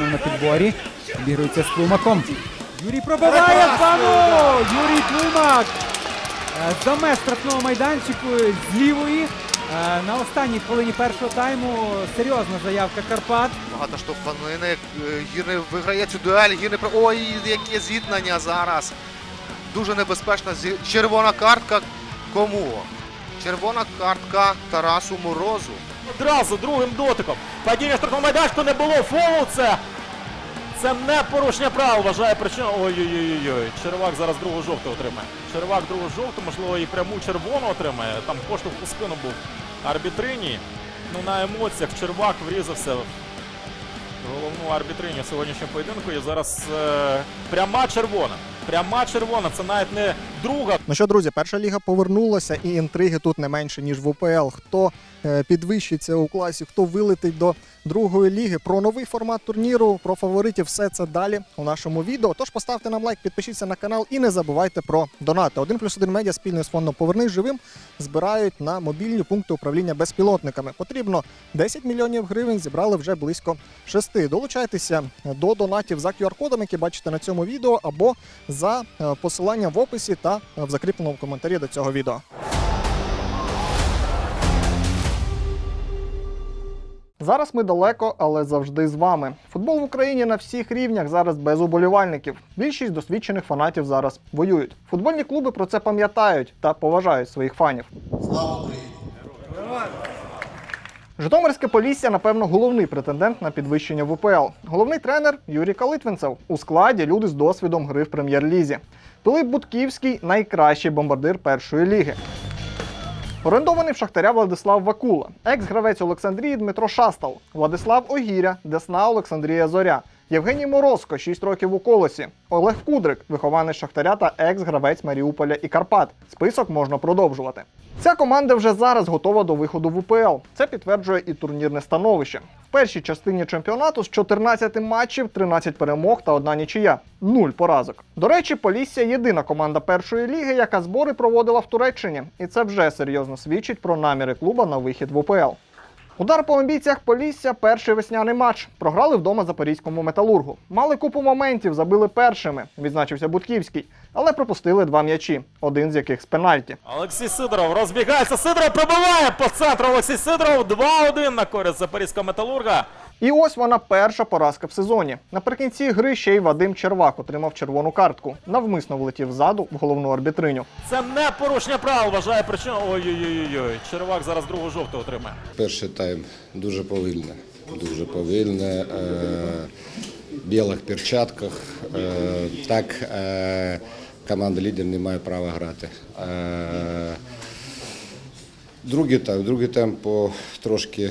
на підборі. Обігрується з Тлумаком. Юрій пробиває пану! Юрій Тлумак! Е, За меж штрафного майданчику з лівої. Е, На останній хвилині першого тайму серйозна заявка Карпат. Багато штовханини. Е, Гірний виграє цю дуель. Гірний про. Ой, яке зіткнення зараз. Дуже небезпечна червона картка. Кому? Червона картка Тарасу Морозу. Одразу другим дотиком. Падіння штрафного майданчику не було. Фолу це. Це не порушення прав, вважає причину. Ой-ой-ой. Червак зараз другу жовту отримає. Червак другу жовту, можливо, і пряму червону отримає. Там поштовх у спину був арбітрині. Ну на емоціях Червак врізався в головну арбітриню сьогоднішнього поєдинку. І зараз е, пряма червона. Пряма червона. Це навіть не друга. Ну що, друзі, перша ліга повернулася, і інтриги тут не менше ніж в УПЛ. Хто е, підвищиться у класі, хто вилетить до другої ліги. Про новий формат турніру, про фаворитів, все це далі у нашому відео. Тож поставте нам лайк, підпишіться на канал і не забувайте про донати. 1 плюс 1 медіа спільно з фондом Повернись живим збирають на мобільні пункти управління безпілотниками. Потрібно 10 мільйонів гривень. Зібрали вже близько 6. Долучайтеся до донатів за QR-кодом, які бачите на цьому відео, або за е, посиланням в описі та е, в закріпленому коментарі до цього відео. Зараз ми далеко, але завжди з вами. Футбол в Україні на всіх рівнях зараз без уболівальників. Більшість досвідчених фанатів зараз воюють. Футбольні клуби про це пам'ятають та поважають своїх фанів. Житомирське Полісся, напевно, головний претендент на підвищення в УПЛ. Головний тренер Юрій Калитвинцев. У складі люди з досвідом гри в прем'єр-лізі. Пилип Бутківський найкращий бомбардир першої ліги. Орендований в Шахтаря Владислав Вакула, екс-гравець Олександрії Дмитро Шастал, Владислав Огіря, Десна Олександрія Зоря, Євгеній Морозко, 6 років у колосі, Олег Кудрик, вихованець Шахтаря та екс-гравець Маріуполя і Карпат. Список можна продовжувати. Ця команда вже зараз готова до виходу в УПЛ. Це підтверджує і турнірне становище. Першій частині чемпіонату з 14 матчів 13 перемог та одна нічия. Нуль поразок. До речі, Полісся єдина команда першої ліги, яка збори проводила в Туреччині, і це вже серйозно свідчить про наміри клуба на вихід в УПЛ. Удар по амбіціях Полісся перший весняний матч. Програли вдома запорізькому металургу. Мали купу моментів, забили першими. Відзначився Будківський, але пропустили два м'ячі, один з яких з пенальті. Олексій Сидоров розбігається. Сидоров пробиває по центру. Олексій Сидоров 2-1 на користь Запорізького металурга. І ось вона перша поразка в сезоні. Наприкінці гри ще й Вадим Червак отримав червону картку. Навмисно влетів ззаду в головну арбітриню. Це не порушення правил, вважає причину. Ой-ой-ой. Червак зараз другу жовту отримає. Перший тайм дуже повільне. Дуже повільне. Е, в білих перчатках. Е, так е, команда лідер не має права грати. Е, другий тайм, другий тайм по трошки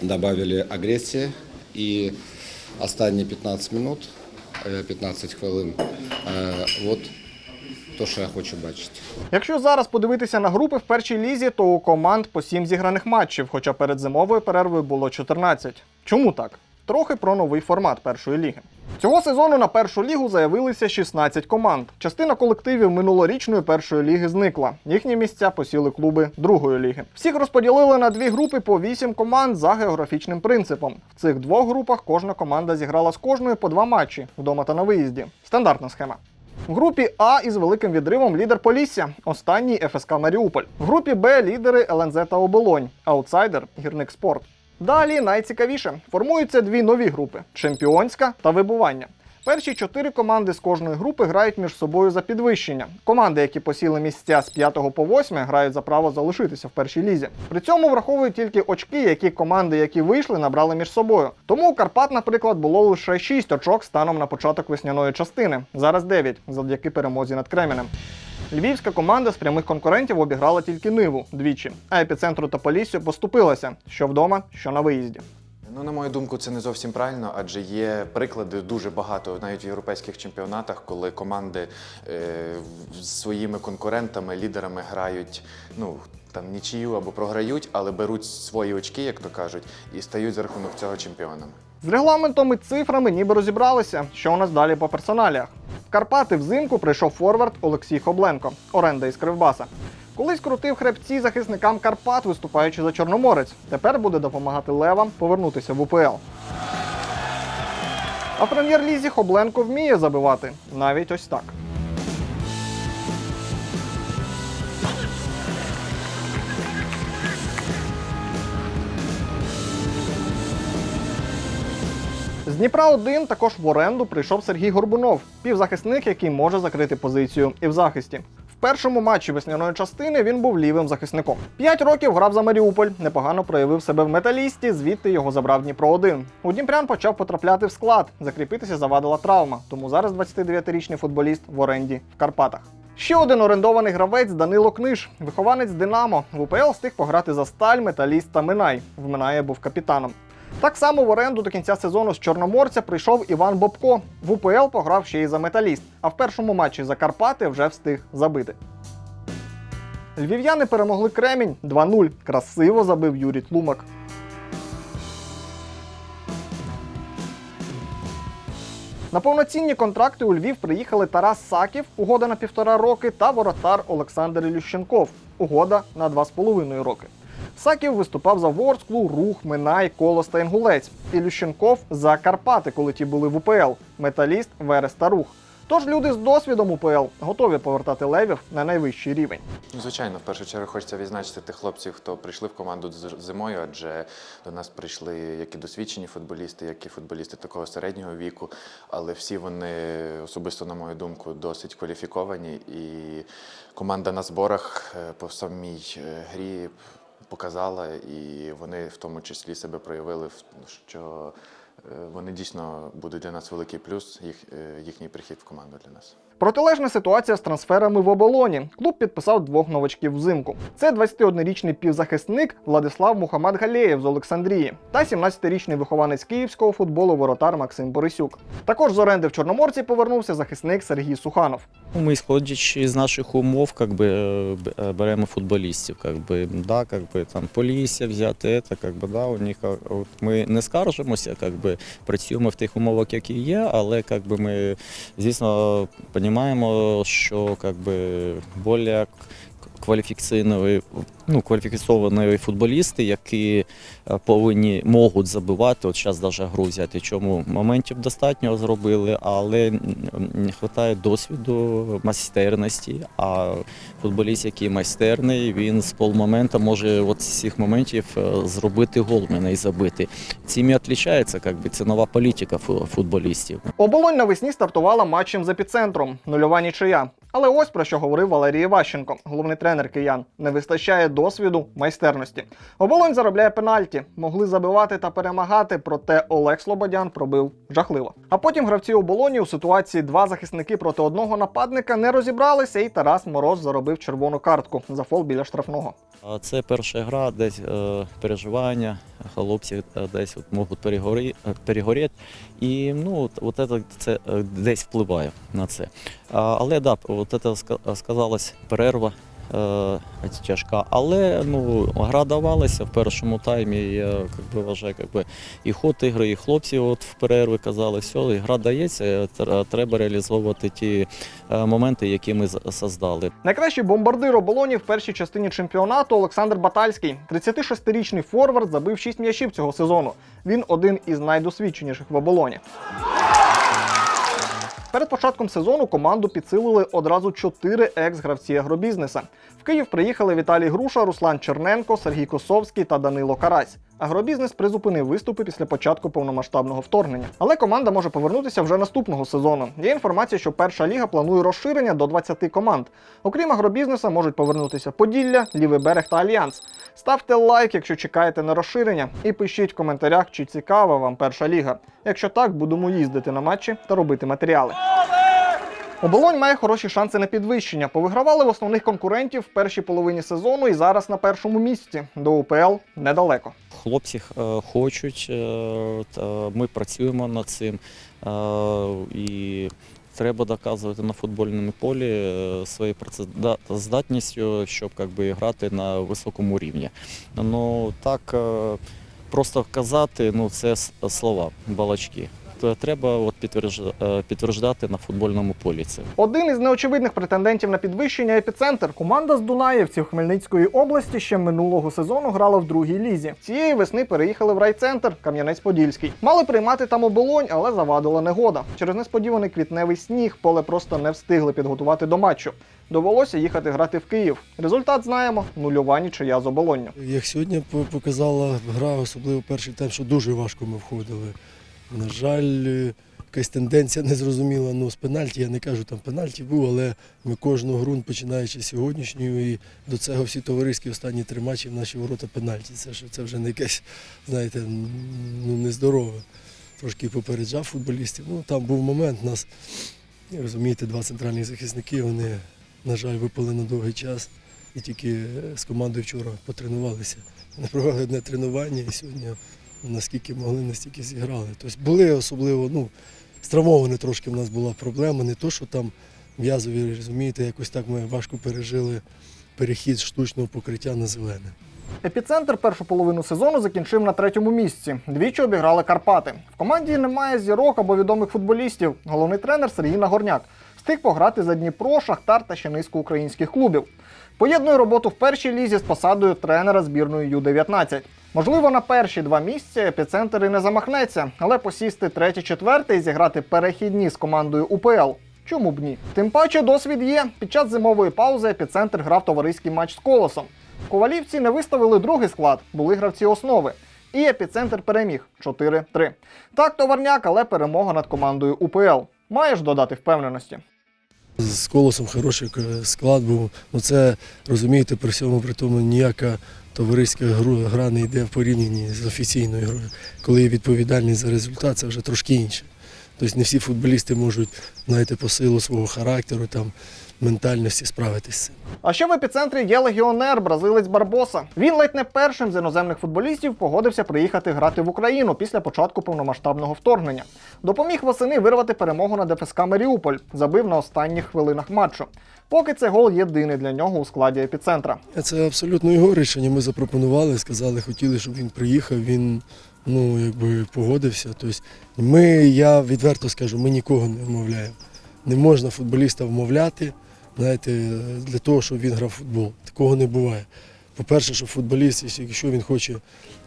додали агресії і останні 15 минут, е, 15 хвилин. Е, от то, що я хочу бачити. Якщо зараз подивитися на групи в першій лізі, то у команд по 7 зіграних матчів, хоча перед зимовою перервою було 14. Чому так? Трохи про новий формат першої ліги. Цього сезону на першу лігу заявилися 16 команд. Частина колективів минулорічної першої ліги зникла. Їхні місця посіли клуби другої ліги. Всіх розподілили на дві групи по 8 команд за географічним принципом. В цих двох групах кожна команда зіграла з кожною по два матчі вдома та на виїзді. Стандартна схема. В групі А із великим відривом лідер Полісся, останній ФСК Маріуполь. В групі Б лідери ЛНЗ та Оболонь, аутсайдер Гірник Спорт. Далі найцікавіше формуються дві нові групи: чемпіонська та вибування. Перші чотири команди з кожної групи грають між собою за підвищення. Команди, які посіли місця з 5 по 8, грають за право залишитися в першій лізі. При цьому враховують тільки очки, які команди, які вийшли, набрали між собою. Тому у Карпат, наприклад, було лише 6 очок станом на початок весняної частини. Зараз 9, завдяки перемозі над Кремінем. Львівська команда з прямих конкурентів обіграла тільки Ниву двічі, а епіцентру та Поліссю поступилася що вдома, що на виїзді. Ну, на мою думку, це не зовсім правильно, адже є приклади дуже багато, навіть в європейських чемпіонатах, коли команди е, з своїми конкурентами, лідерами грають ну, там нічию або програють, але беруть свої очки, як то кажуть, і стають за рахунок цього чемпіонами. З регламентом і цифрами ніби розібралися, що у нас далі по персоналіях. Карпати взимку прийшов форвард Олексій Хобленко, оренда із Кривбаса. Колись крутив хребці захисникам Карпат, виступаючи за Чорноморець. Тепер буде допомагати левам повернутися в УПЛ. А в прем'єр-лізі Хобленко вміє забивати навіть ось так. Дніпра 1 також в оренду прийшов Сергій Горбунов, півзахисник, який може закрити позицію і в захисті. В першому матчі весняної частини він був лівим захисником. П'ять років грав за Маріуполь, непогано проявив себе в металісті, звідти його забрав Дніпро 1 У Дніпрян почав потрапляти в склад. Закріпитися завадила травма, тому зараз 29-річний футболіст в оренді в Карпатах. Ще один орендований гравець Данило Книж, вихованець Динамо. В УПЛ встиг пограти за сталь, металіст та Минай. В Минає був капітаном. Так само в оренду до кінця сезону з Чорноморця прийшов Іван Бобко. В УПЛ пограв ще й за металіст, а в першому матчі за Карпати вже встиг забити. Львів'яни перемогли Кремінь 2-0. Красиво забив Юрій Тлумак. На повноцінні контракти у Львів приїхали Тарас Саків, угода на півтора роки, та воротар Олександр Ілющенков, угода на два з половиною роки. Саків виступав за Ворсклу, Рух, Минай, Колос та Інгулець. Ілющенков за Карпати, коли ті були в УПЛ, Металіст, Верес та Рух. Тож люди з досвідом УПЛ готові повертати левів на найвищий рівень. Ну, звичайно, в першу чергу хочеться відзначити тих хлопців, хто прийшли в команду зимою, адже до нас прийшли як і досвідчені футболісти, як і футболісти такого середнього віку. Але всі вони, особисто, на мою думку, досить кваліфіковані. І команда на зборах е, по самій е, грі показала, і вони в тому числі себе проявили, що е, вони дійсно будуть для нас великий плюс, їх, е, їхній прихід в команду для нас. Протилежна ситуація з трансферами в оболоні. Клуб підписав двох новачків взимку. Це 21-річний півзахисник Владислав Мухаммад Галєєв з Олександрії та 17-річний вихованець київського футболу воротар Максим Борисюк. Також з оренди в Чорноморці повернувся захисник Сергій Суханов. Ми, исходячи з наших умов, как би, е, беремо футболістів. Как би, да, как би, там, Полісся взяти, це, как би, да, у них, от, ми не скаржимося, как би, працюємо в тих умовах, які є, але как би, ми, звісно, розуміємо, що как бы більш кваліфікаційної, ну, кваліфіковані футболісти, які е, повинні можуть забивати. От зараз навіть гру взяти. Чому моментів достатньо зробили, але не вистачає досвіду, майстерності. А футболіст, який майстерний, він з полмомента може от з цих моментів е, зробити гол мене і забити. Цим і відрізняється, як би, це нова політика футболістів. Оболонь навесні стартувала матчем з епіцентром, нульова нічия. Але ось про що говорив Валерій Іващенко, головний тренер киян. Не вистачає досвіду, майстерності. Оболонь заробляє пенальті, могли забивати та перемагати, проте Олег Слободян пробив жахливо. А потім гравці оболоні у ситуації два захисники проти одного нападника не розібралися, і Тарас Мороз заробив червону картку за фол біля штрафного. Це перша гра, десь е, переживання, хлопці е, десь от можуть перегорі, е, перегоріти. І ну, от, от це, це десь впливає на це. А, але да, от це ска- сказалась перерва. е, Тяжка, але ну гра давалася в першому таймі. Я як би, вважаю, як би, і ход ігри, і хлопці от в перерві казали, і гра дається, треба реалізовувати ті е, моменти, які ми создали. Найкращий бомбардир оболоні в першій частині чемпіонату Олександр Батальський. 36-річний форвард забив 6 м'ячів цього сезону. Він один із найдосвідченіших в оболоні. Перед початком сезону команду підсилили одразу чотири екс-гравці агробізнеса. В Київ приїхали Віталій Груша, Руслан Черненко, Сергій Косовський та Данило Карась. Агробізнес призупинив виступи після початку повномасштабного вторгнення. Але команда може повернутися вже наступного сезону. Є інформація, що перша ліга планує розширення до 20 команд. Окрім агробізнеса, можуть повернутися Поділля, Лівий берег та Альянс. Ставте лайк, якщо чекаєте на розширення, і пишіть в коментарях, чи цікава вам перша ліга. Якщо так, будемо їздити на матчі та робити матеріали. Оболонь має хороші шанси на підвищення. Повигравали в основних конкурентів в першій половині сезону і зараз на першому місці. До УПЛ недалеко. Хлопці е, хочуть, е, ми працюємо над цим. е, І треба доказувати на футбольному полі своєю працездатністю, щоб як би, грати на високому рівні. Ну так просто казати, ну це слова, балачки. Е, треба от підтверж- е, підтверждати на футбольному полі це. Один із неочевидних претендентів на підвищення епіцентр. Команда з Дунаєвців Хмельницької області ще минулого сезону грала в другій лізі. Цієї весни переїхали в райцентр Кам'янець-Подільський. Мали приймати там оболонь, але завадила негода. Через несподіваний квітневий сніг поле просто не встигли підготувати до матчу. Довелося їхати грати в Київ. Результат знаємо: нульова нічия з оболонню. Як сьогодні показала гра, особливо перший тайм, що дуже важко ми входили. На жаль, е, якась тенденція незрозуміла. Ну, з пенальті, я не кажу, там пенальті був, але ми кожну гру, починаючи з сьогоднішньої, і до цього всі товариські останні три матчі в наші ворота пенальті. Це, це вже не якесь, знаєте, ну, нездорове. Трошки попереджав футболістів. Ну, там був момент, нас, розумієте, два центральні захисники, вони, на жаль, випали на довгий час. І тільки е, з командою вчора потренувалися. Вони провели одне тренування і сьогодні наскільки могли, настільки зіграли. Тобто були особливо, ну, стравовані трошки в нас була проблема, не то, що там м'язові, розумієте, якось так ми важко пережили перехід штучного покриття на зелене. Епіцентр першу половину сезону закінчив на третьому місці. Двічі обіграли Карпати. В команді немає зірок або відомих футболістів. Головний тренер Сергій Нагорняк встиг пограти за Дніпро, Шахтар та ще низку українських клубів. Поєднує роботу в першій лізі з посадою тренера збірної Ю-19. Можливо, на перші два місця епіцентр і не замахнеться, але посісти третє-четверте і зіграти перехідні з командою УПЛ. Чому б ні? Тим паче досвід є. Під час зимової паузи епіцентр грав товариський матч з колосом. Ковалівці не виставили другий склад, були гравці основи. І епіцентр переміг 4-3. Так, товарняк, але перемога над командою УПЛ. Маєш додати впевненості. З колосом хороший склад був. Ну це розумієте, при всьому при тому ніяка товариська гра не йде в порівнянні з офіційною грою. Коли є відповідальність за результат, це вже трошки інше. Тобто не всі футболісти можуть, знаєте, по силу свого характеру, там, ментальності справитися. з цим. А ще в епіцентрі є легіонер, бразилець Барбоса. Він ледь не першим з іноземних футболістів погодився приїхати грати в Україну після початку повномасштабного вторгнення. Допоміг восени вирвати перемогу над ФСК Маріуполь, забив на останніх хвилинах матчу. Поки це гол єдиний для нього у складі епіцентра. Це абсолютно його рішення. Ми запропонували, сказали, хотіли, щоб він приїхав. Він ну, якби погодився. Тобто ми, я відверто скажу, ми нікого не вмовляємо. Не можна футболіста вмовляти, знаєте, для того, щоб він грав футбол. Такого не буває. По-перше, що футболіст, якщо він хоче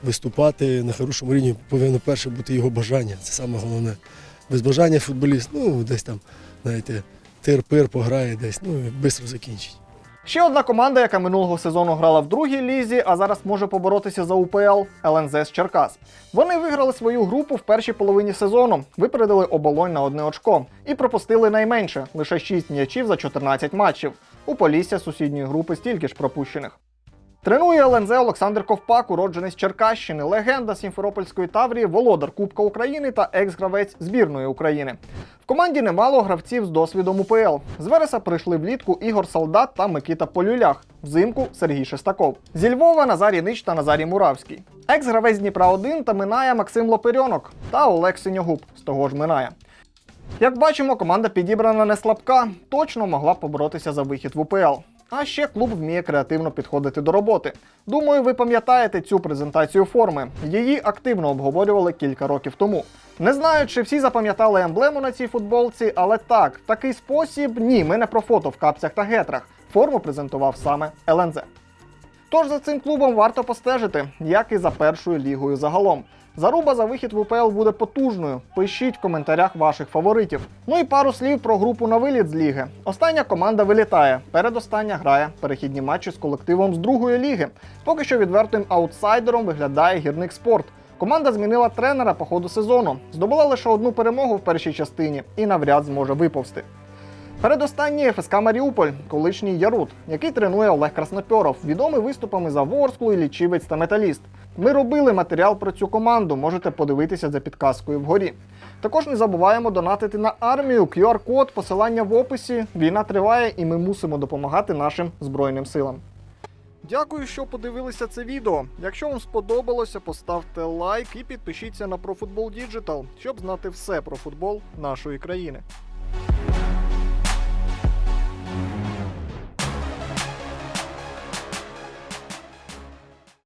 виступати на хорошому рівні, повинно перше бути його бажання. Це саме головне. Без бажання футболіст, ну, десь там, знаєте, тир-пир пограє десь, ну швидко закінчить. Ще одна команда, яка минулого сезону грала в другій лізі, а зараз може поборотися за УПЛ ЛНЗ Черкас. Вони виграли свою групу в першій половині сезону, випередили оболонь на одне очко і пропустили найменше лише 6 м'ячів за 14 матчів. У Полісся сусідньої групи стільки ж пропущених. Тренує ЛНЗ Олександр Ковпак, уроджений з Черкащини, легенда Сімферопольської Таврії, володар Кубка України та екс-гравець збірної України. В команді немало гравців з досвідом УПЛ. З Вереса прийшли влітку Ігор Солдат та Микита Полюлях. Взимку Сергій Шестаков. Зі Львова Назарій Нич та Назарій Муравський. Екс-гравець Дніпра 1 та Минає Максим Лоперьонок та Олег Синьогуб з того ж Минає. Як бачимо, команда підібрана не слабка, точно могла поборотися за вихід в УПЛ. А ще клуб вміє креативно підходити до роботи. Думаю, ви пам'ятаєте цю презентацію форми. Її активно обговорювали кілька років тому. Не знаю, чи всі запам'ятали емблему на цій футболці, але так, такий спосіб ні, ми не про фото в капцях та гетрах. Форму презентував саме ЛНЗ. Тож за цим клубом варто постежити, як і за першою лігою загалом. Заруба за вихід в УПЛ буде потужною. Пишіть в коментарях ваших фаворитів. Ну і пару слів про групу на виліт з ліги. Остання команда вилітає. Передостання грає перехідні матчі з колективом з другої ліги. Поки що відвертим аутсайдером виглядає гірник спорт. Команда змінила тренера по ходу сезону, здобула лише одну перемогу в першій частині і навряд зможе виповзти. Передостанній ФСК Маріуполь, колишній Ярут, який тренує Олег Краснопьоров, відомий виступами за Ворсклу, Лічівець та Металіст. Ми робили матеріал про цю команду, можете подивитися за підказкою вгорі. Також не забуваємо донатити на армію, QR-код, посилання в описі. Війна триває і ми мусимо допомагати нашим Збройним силам. Дякую, що подивилися це відео. Якщо вам сподобалося, поставте лайк і підпишіться на ProFootball Digital, щоб знати все про футбол нашої країни.